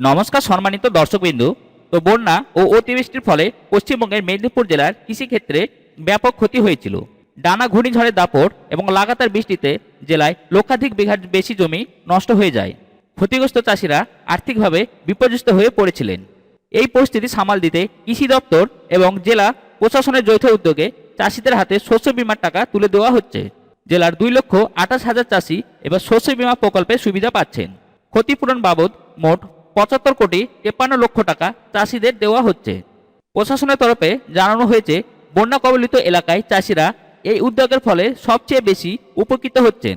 নমস্কার সম্মানিত দর্শকবিন্দু। তো বন্যা ও অতিবৃষ্টির ফলে পশ্চিমবঙ্গের মেদিনীপুর জেলার কৃষিক্ষেত্রে ব্যাপক ক্ষতি হয়েছিল। ডানা ঘূর্ণিঝড়ের দাপট এবং লাগাতার বৃষ্টিতে জেলায় লক্ষাধিক বিঘার বেশি জমি নষ্ট হয়ে যায়। ক্ষতিগ্রস্ত চাষিরা আর্থিকভাবে বিপর্যস্ত হয়ে পড়েছিলেন। এই পরিস্থিতি সামাল দিতে কৃষি দপ্তর এবং জেলা প্রশাসনের যৌথ উদ্যোগে চাষিদের হাতে শস্য বিমার টাকা তুলে দেওয়া হচ্ছে। জেলার দুই লক্ষ আঠাশ হাজার চাষি এবার শস্য বিমা প্রকল্পের সুবিধা পাচ্ছেন। ক্ষতিপূরণ বাবদ মোট পঁচাত্তর কোটি তেপ্পান্ন লক্ষ টাকা চাষিদের দেওয়া হচ্ছে। প্রশাসনের তরফে জানানো হয়েছে, বন্যা কবলিত এলাকায় চাষিরা এই উদ্যোগের ফলে সবচেয়ে বেশি উপকৃত হচ্ছেন।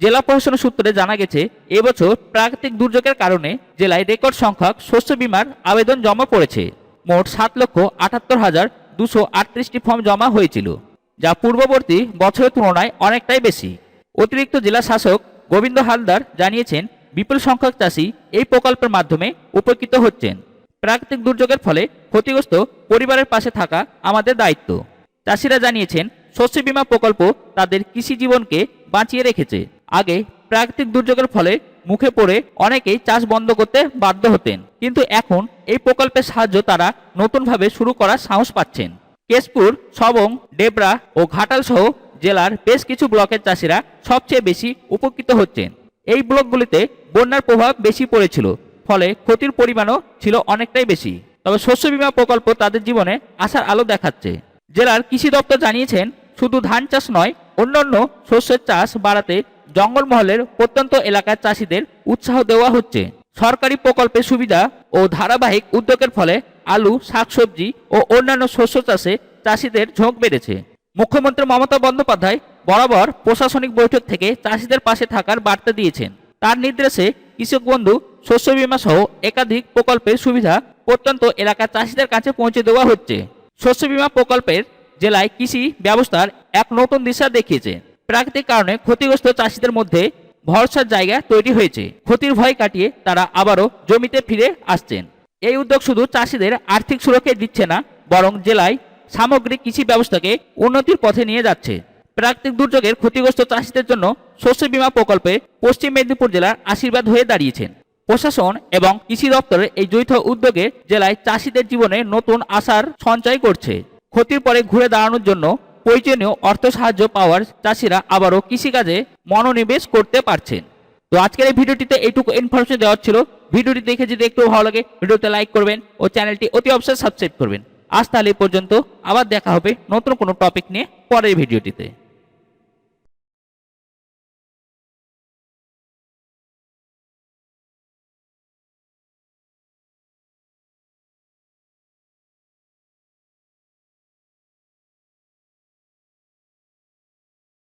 জেলা প্রশাসনের সূত্রে জানা গেছে, এবছর প্রাকৃতিক দুর্যোগের কারণে জেলায় রেকর্ড সংখ্যক শস্য বিমার আবেদন জমা পড়েছে। মোট সাত লক্ষ আটাত্তর হাজার দুশো আটত্রিশটি ফর্ম জমা হয়েছিল, যা পূর্ববর্তী বছরের তুলনায় অনেকটাই বেশি। অতিরিক্ত জেলা শাসক গোবিন্দ হালদার জানিয়েছেন বিপুল সংখ্যক চাষি এই প্রকল্পের মাধ্যমে উপকৃত হচ্ছেন। প্রাকৃতিক দুর্যোগের ফলে ক্ষতিগ্রস্ত পরিবারের পাশে থাকা আমাদের দায়িত্ব। চাষিরা জানিয়েছেন, শস্য বিমা প্রকল্প তাদের কৃষি জীবনকে বাঁচিয়ে রেখেছে। আগে প্রাকৃতিক দুর্যোগের ফলে মুখে পড়ে অনেকেই চাষ বন্ধ করতে বাধ্য হতেন। কিন্তু এখন এই প্রকল্পের সাহায্য তারা নতুনভাবে শুরু করার সাহস পাচ্ছেন। কেশপুর, সবং, ডেবরা ও ঘাটাল সহ জেলার বেশ কিছু ব্লকের চাষিরা সবচেয়ে বেশি উপকৃত হচ্ছেন। এই ব্লকগুলিতে বন্যার প্রভাব বেশি পড়েছিল, ফলে ক্ষতির পরিমাণও ছিল অনেকটাই বেশি। তবে শস্য বিমা প্রকল্প তাদের জীবনে আশার আলো দেখাচ্ছে। জেলার কৃষি দপ্তর জানিয়েছেন, শুধু ধান চাষ নয়, অন্যান্য শস্যের চাষ বাড়াতে জঙ্গলমহলের প্রত্যন্ত এলাকার চাষিদের উৎসাহ দেওয়া হচ্ছে। সরকারি প্রকল্পের সুবিধা ও ধারাবাহিক উদ্যোগের ফলে আলু, শাকসবজি ও অন্যান্য শস্য চাষে চাষিদের ঝোঁক বেড়েছে। মুখ্যমন্ত্রী মমতা বন্দ্যোপাধ্যায় বরাবর প্রশাসনিক বৈঠক থেকে চাষিদের পাশে থাকার বার্তা দিয়েছেন। তার নির্দেশে কৃষক বন্ধু শস্য বীমা সহ একাধিক প্রকল্পের সুবিধা প্রত্যন্ত এলাকার চাষিদের কাছে পৌঁছে দেওয়া হচ্ছে। শস্য বীমা প্রকল্পের জেলায় কৃষি ব্যবস্থার এক নতুন দিশা দেখিয়েছে। প্রাকৃতিক কারণে ক্ষতিগ্রস্ত চাষিদের মধ্যে ভরসার জায়গা তৈরি হয়েছে। ক্ষতির ভয় কাটিয়ে তারা আবারও জমিতে ফিরে আসছেন। এই উদ্যোগ শুধু চাষিদের আর্থিক সুরক্ষা দিচ্ছে না, বরং জেলায় সামগ্রিক কৃষি ব্যবস্থাকে উন্নতির পথে নিয়ে যাচ্ছে। প্রাকৃতিক দুর্যোগের ক্ষতিগ্রস্ত চাষিদের জন্য শস্য বীমা প্রকল্পে পশ্চিম মেদিনীপুর জেলার আশীর্বাদ হয়ে দাঁড়িয়েছেন। প্রশাসন এবং কৃষি দপ্তরের এই যৌথ উদ্যোগে জেলায় চাষিদের জীবনে নতুন আশার সঞ্চয় করছে। ক্ষতির পরে ঘুরে দাঁড়ানোর জন্য প্রয়োজনীয় অর্থ সাহায্য পাওয়ার চাষিরা আবারও কৃষিকাজে মনোনিবেশ করতে পারছেন। তো আজকের এই ভিডিওটিতে এইটুকু ইনফরমেশন দেওয়ার ছিল। ভিডিওটি দেখে যদি একটু ভালো লাগে, ভিডিওতে লাইক করবেন ও চ্যানেলটি অতি অবশ্যই সাবস্ক্রাইব করবেন। আজ তাহলে পর্যন্ত আবার দেখা হবে নতুন কোনো টপিক নিয়ে পরের ভিডিওটিতে।